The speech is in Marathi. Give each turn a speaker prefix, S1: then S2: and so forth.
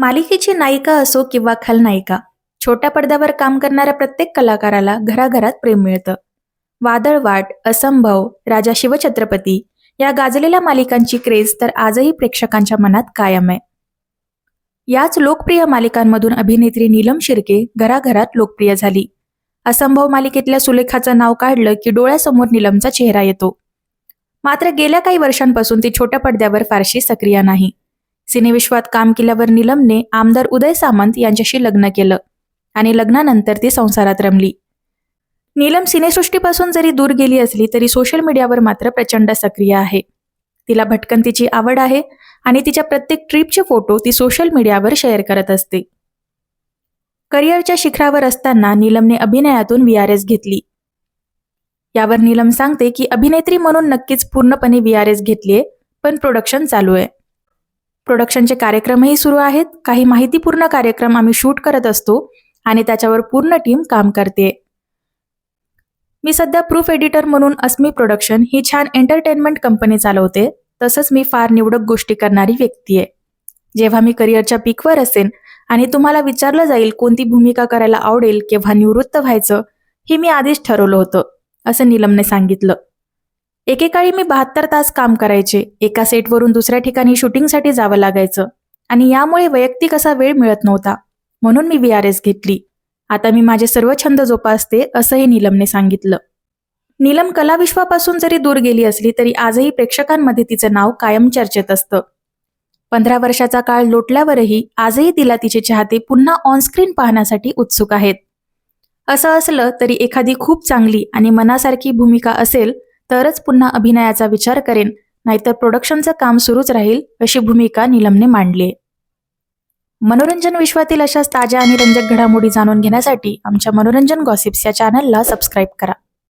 S1: मालिकेची नायिका असो किंवा खलनायिका छोट्या पडद्यावर काम करणाऱ्या प्रत्येक कलाकाराला घराघरात प्रेम मिळतं. वादळवाट असंभव राजा शिवछत्रपती या गाजलेल्या मालिकांची क्रेज तर आजही प्रेक्षकांच्या मनात कायम आहे. याच लोकप्रिय मालिकांमधून अभिनेत्री नीलम शिर्के घराघरात लोकप्रिय झाली. असंभव मालिकेतल्या सुलेखाचं नाव काढलं की डोळ्यासमोर नीलमचा चेहरा येतो. मात्र गेल्या काही वर्षांपासून ती छोट्या पडद्यावर फारशी सक्रिय नाही. सिनेविश्वात काम केल्यावर नीलमने आमदार उदय सामंत यांच्याशी लग्न केलं आणि लग्नानंतर ती संसारात रमली. नीलम सिनेसृष्टीपासून जरी दूर गेली असली तरी सोशल मीडियावर मात्र प्रचंड सक्रिय आहे. तिला भटकंतीची आवड आहे आणि तिच्या प्रत्येक ट्रिपचे फोटो ती सोशल मीडियावर शेअर करत असते. करिअरच्या शिखरावर असताना नीलमने अभिनयातून व्ही आर एस घेतली. यावर नीलम सांगते की अभिनेत्री म्हणून नक्कीच पूर्णपणे व्ही आर एस घेतलीये पण प्रोडक्शन चालू आहे. प्रोडक्शनचे कार्यक्रमही सुरू आहेत. काही माहितीपूर्ण कार्यक्रम आम्ही शूट करत असतो आणि त्याच्यावर पूर्ण टीम काम करते. मी सध्या प्रूफ एडिटर म्हणून अस्मी प्रोडक्शन ही छान एंटरटेनमेंट कंपनी चालवते. तसंच मी फार निवडक गोष्टी करणारी व्यक्ती आहे. जेव्हा मी करिअरच्या पीकवर असेन आणि तुम्हाला विचारलं जाईल कोणती भूमिका करायला आवडेल केव्हा निवृत्त व्हायचं हे मी आधीच ठरवलं होतं असं नीलमने सांगितलं. एकेकाळी मी बहात्तर तास काम करायचे. एका सेटवरून दुसऱ्या ठिकाणी शूटिंगसाठी जावं लागायचं. आणि यामुळे वैयक्तिक असा वेळ मिळत नव्हता. म्हणून मी व्ही आर एस घेतली. आता मी माझे सर्व छंद जोपासते असंही नीलमने सांगितलं. नीलम कलाविश्वापासून जरी दूर गेली असली तरी आजही प्रेक्षकांमध्ये तिचं नाव कायम चर्चेत असतं. पंधरा वर्षाचा काळ लोटल्यावरही आजही तिला तिचे चाहते पुन्हा ऑनस्क्रीन पाहण्यासाठी उत्सुक आहेत. असं असलं तरी एखादी खूप चांगली आणि मनासारखी भूमिका असेल तरच पुन्हा अभिनयाचा विचार करेन नाहीतर प्रोडक्शनचं काम सुरूच राहील अशी भूमिका नीलमने मांडली. मनोरंजन विश्वातील अशाच ताज्या आणि रंजक घडामोडी जाणून घेण्यासाठी आमच्या मनोरंजन गॉसिप्स या चॅनलला सबस्क्राईब करा.